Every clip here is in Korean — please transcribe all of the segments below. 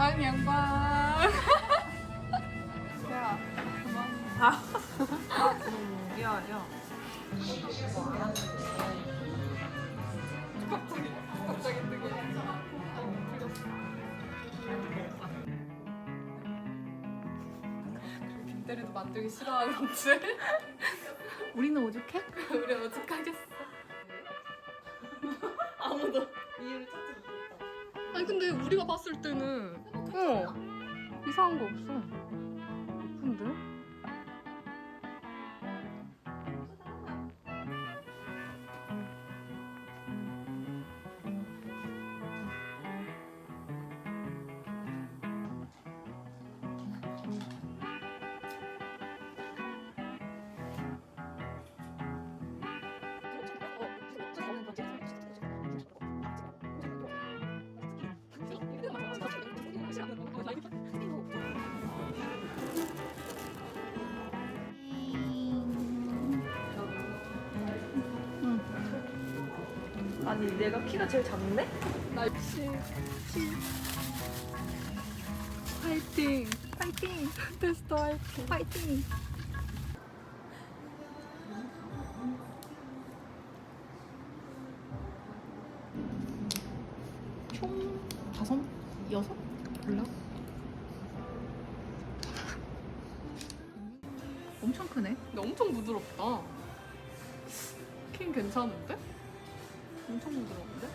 영광 영광. 야 야, 야. 갑자기 뜨게. 빈대리도 만들기 싫어하는지 우리는 오죽해? 우리 어떡하겠어 아무도 이유를 찾지 못했다. 아니 근데 우리가 봤을 때는 어 이상한 거 없어 예쁜데? 아니, 내가 키가 제일 작네? 나 역시 파이팅 파이팅 테스트 화이팅 파이팅 총 다섯, 여섯? 몰라. 엄청 크네. 근데 엄청 부드럽다 킹 괜찮은데? 엄청 부드러운데?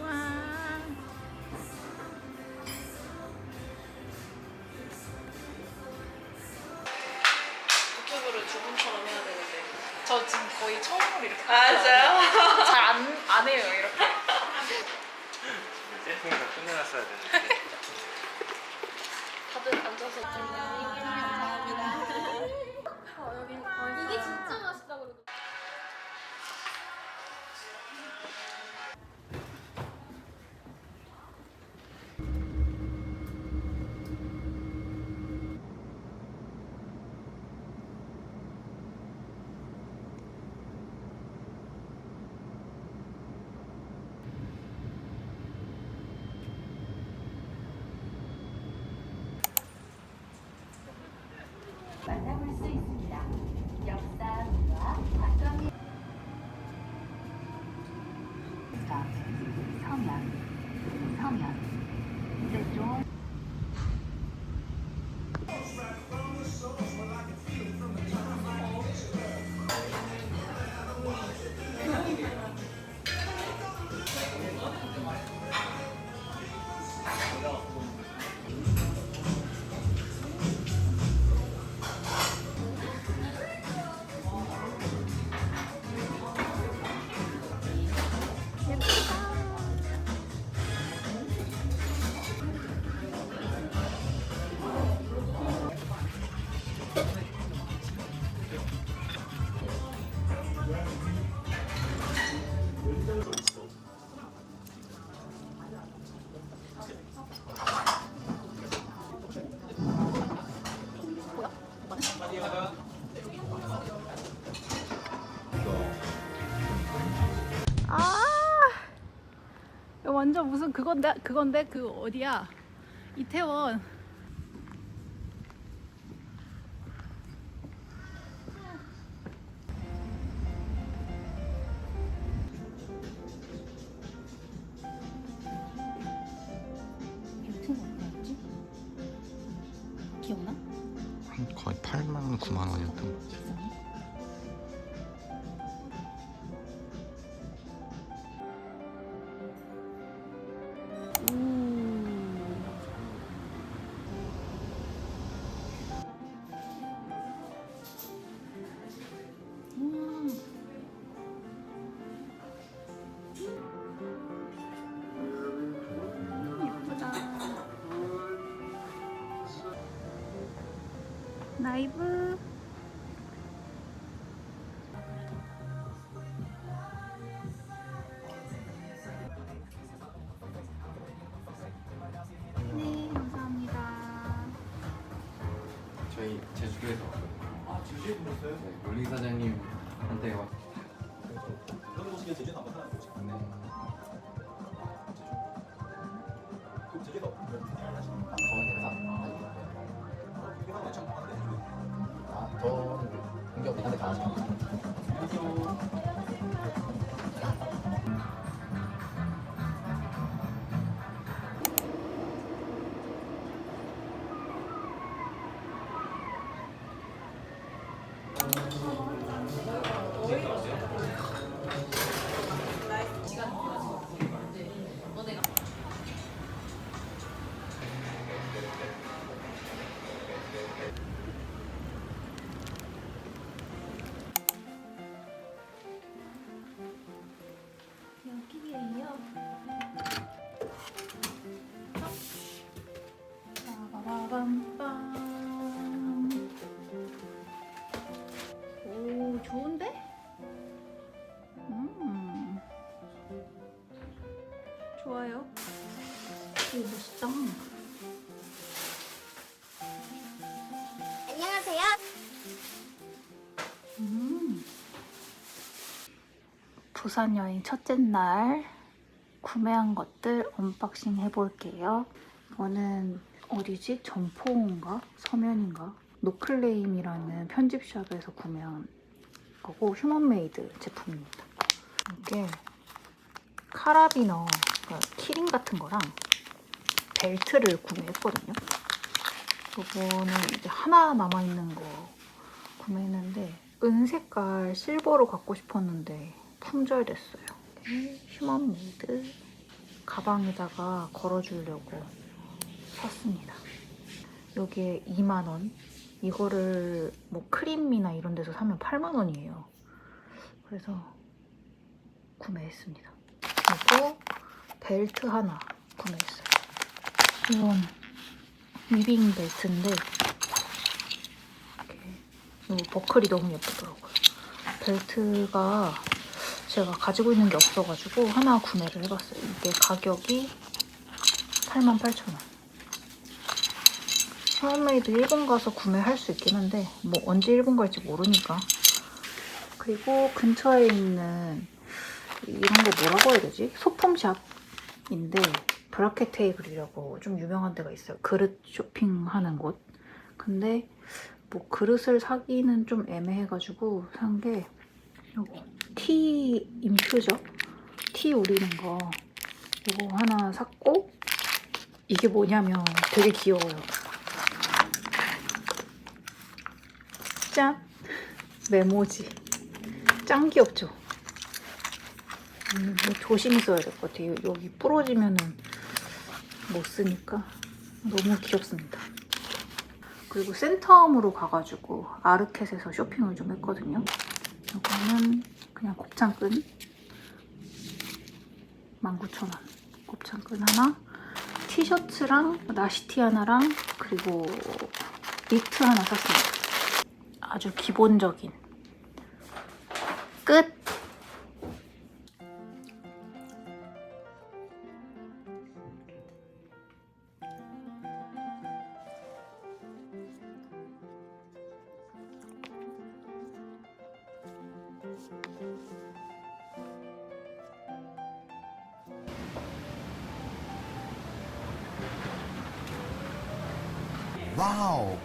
와. 유튜브를 주문처럼 해야 되는데. 저 지금 거의 처음으로 이렇게 맞아요? 잘안 안 해요 이렇게 세팅이 다 끝내놨어야 되는데 다들 앉아서 감 완전 무슨 그건데 그건데 그 어디야? 이태원. 라이브. 네, 감사합니다. 저희 제주도에서 왔거든요. 아, 제주도에 보셨어요? 네, 놀리 사장님한테 왔. 그런 곳이 제주도 부산 여행 첫째 날 구매한 것들 언박싱 해볼게요. 이거는 어디지? 점포인가? 서면인가? 노클레임이라는 편집샵에서 구매한 거고 휴먼메이드 제품입니다. 이게 카라비너, 그러니까 키링 같은 거랑 벨트를 구매했거든요. 이거는 이제 하나 남아있는 거 구매했는데 은색깔 실버로 갖고 싶었는데 품절됐어요. 휴먼메이드 가방에다가 걸어주려고 샀습니다. 여기에 2만 원. 이거를 뭐 크림이나 이런 데서 사면 8만 원이에요. 그래서 구매했습니다. 그리고 벨트 하나 구매했어요. 이건 위빙 벨트인데 이렇게 이 버클이 너무 예쁘더라고요. 벨트가 제가 가지고 있는 게 없어가지고 하나 구매를 해봤어요. 이게 가격이 88,000원. 샤워메이드 일본 가서 구매할 수 있긴 한데 뭐 언제 일본 갈지 모르니까. 그리고 근처에 있는 이런 거 뭐라고 해야 되지? 소품샵인데 브라켓 테이블이라고 좀 유명한 데가 있어요. 그릇 쇼핑하는 곳. 근데 뭐 그릇을 사기는 좀 애매해가지고 산 게 요거 티 인퓨저? 티 우리는 거 이거 하나 샀고 이게 뭐냐면 되게 귀여워요. 짠! 메모지. 짱 귀엽죠? 음, 이거 조심히 써야 될 것 같아요. 여기 부러지면은 못 쓰니까 너무 귀엽습니다. 그리고 센텀으로 가가지고 아르켓에서 쇼핑을 좀 했거든요. 이거는 그냥 곱창끈. 19,000원. 곱창끈 하나. 티셔츠랑 나시티 하나랑 그리고 니트 하나 샀습니다. 아주 기본적인 와우.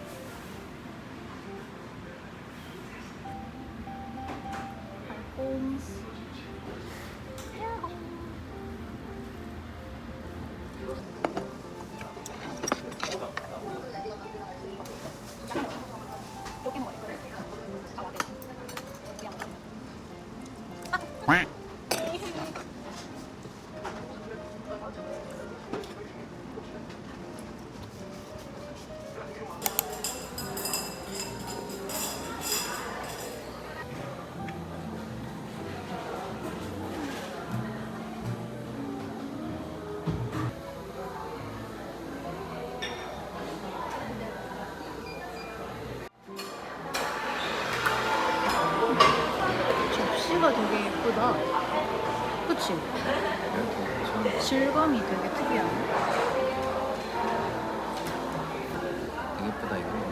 그치? 질감이 되게 특이하네. 되게 예쁘다 이거.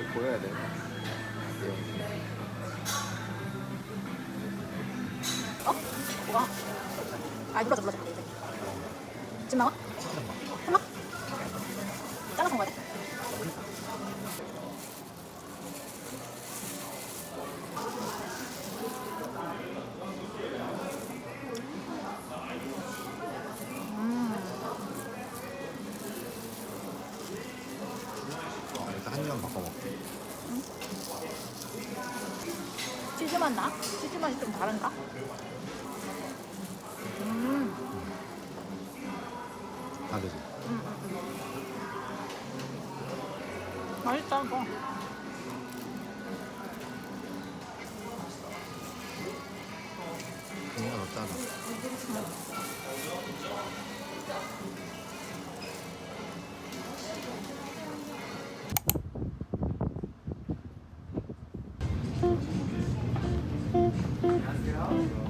이게 보여야 돼. 뭐가? 아 눌러줘 눌러줘. 지금 나와? 한 입만 바꿔 먹게. 치즈 맛 나? 치즈 맛이 좀 다른가? 음, 다르지. 맛있다 이거. 음.